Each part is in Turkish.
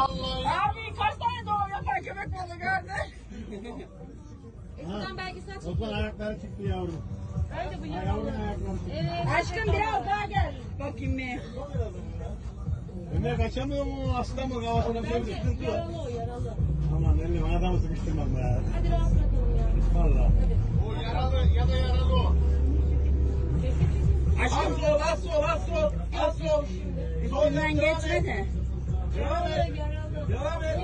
Allah. Abi kaç tane doğum yapan köpek balığı gördün? Buradan belgesel çekiyor. Osman ayakları çıktı yavrum. Önce bu Yavrum çıktı. Evet. Aşkım biraz daha gel. Bakayım bir. Ömer kaçamıyor mu? Hasta mı? Kafasına koydu. Bence Sıkıntı yok. yaralı o yaralı. Aman elli bana adamı sıkıştırmam be. Hadi rahat bırakalım ya. Valla. O yaralı ya da yaralı o. Aşkım sol, az sol, az sol, az sol. Soldan geçme de. Devam et. Devam et.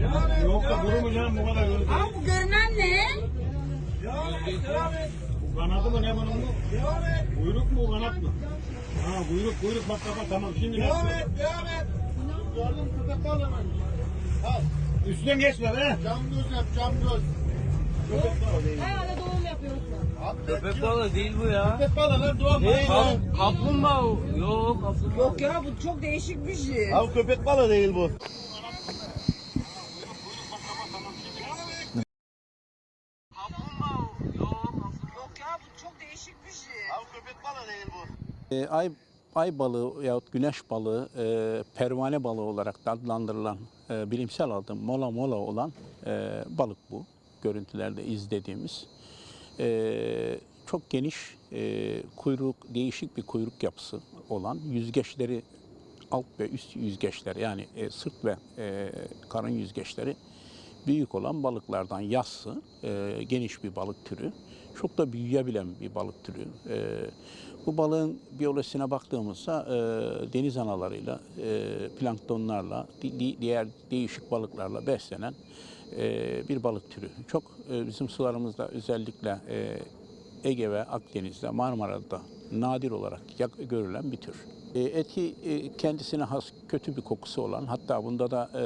Devam et. Yok da durur mu canım bu kadar görüntü? Aa bu görünen ne? Devam et. Devam et. Bu Kanadı mı ne bunun mu? Devam et. Kuyruk mu kanat mı? Ha kuyruk kuyruk bak bak tamam şimdi Devam et. Devam et. Gördün mü köpek balığı mı? Al. Üstten geçme be. Cam göz yap. Cam göz. Köpek balığı Köpek balığı değil bu ya. Köpek balığı lan doğan Ne? balığı. Kap, kaplumbağa o. Yok kaplumbağa. Yok ya bu çok değişik bir şey. Abi köpek balığı değil bu. Yok ya bu çok değişik bir şey. Abi köpek balığı değil bu. E, ay, ay balığı yahut güneş balığı, e, pervane balığı olarak da adlandırılan e, bilimsel adı mola mola olan e, balık bu. Görüntülerde izlediğimiz. E, çok geniş e, kuyruk, değişik bir kuyruk yapısı olan yüzgeçleri alt ve üst yüzgeçler yani e, sırt ve e, karın yüzgeçleri büyük olan balıklardan yassı, e, geniş bir balık türü. Çok da büyüyebilen bir balık türü. E, bu balığın biyolojisine baktığımızda e, deniz analarıyla, e, planktonlarla, di- di- diğer değişik balıklarla beslenen e, bir balık türü. Çok e, bizim sularımızda özellikle e, Ege ve Akdeniz'de, Marmara'da nadir olarak görülen bir tür. E, eti e, kendisine has kötü bir kokusu olan, hatta bunda da e,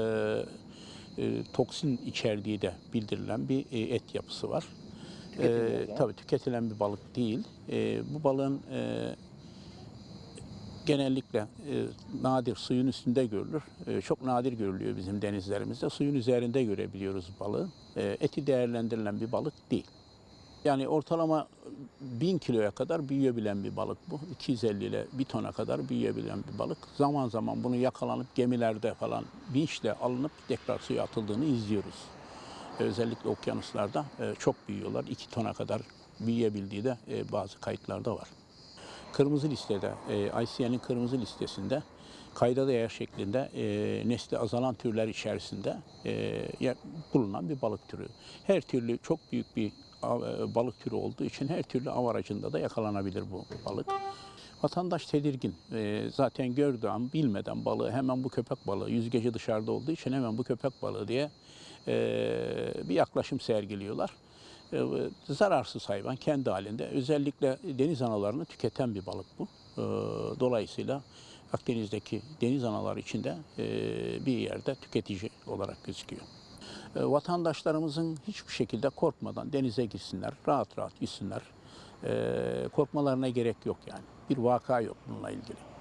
e, toksin içerdiği de bildirilen bir e, et yapısı var. E, tabii tüketilen bir balık değil. E, bu balığın e, genellikle e, nadir suyun üstünde görülür. E, çok nadir görülüyor bizim denizlerimizde. Suyun üzerinde görebiliyoruz balığı. E, eti değerlendirilen bir balık değil. Yani ortalama 1000 kiloya kadar büyüyebilen bir balık bu. 250 ile 1 tona kadar büyüyebilen bir balık. Zaman zaman bunu yakalanıp gemilerde falan vinçle alınıp tekrar suya atıldığını izliyoruz. Özellikle okyanuslarda e, çok büyüyorlar. 2 tona kadar büyüyebildiği de e, bazı kayıtlarda var. Kırmızı listede, e, ICN'in kırmızı listesinde kayda değer şeklinde e, nesli azalan türler içerisinde e, bulunan bir balık türü. Her türlü çok büyük bir balık türü olduğu için her türlü av aracında da yakalanabilir bu balık. Vatandaş tedirgin. E, zaten gördüğü an bilmeden balığı hemen bu köpek balığı yüzgeci dışarıda olduğu için hemen bu köpek balığı diye e, bir yaklaşım sergiliyorlar. E, zararsız hayvan kendi halinde. Özellikle deniz analarını tüketen bir balık bu. E, dolayısıyla Akdeniz'deki deniz anaları içinde e, bir yerde tüketici olarak gözüküyor. E, vatandaşlarımızın hiçbir şekilde korkmadan denize girsinler, rahat rahat yüzsünler. E, korkmalarına gerek yok yani. Bir vaka yok bununla ilgili.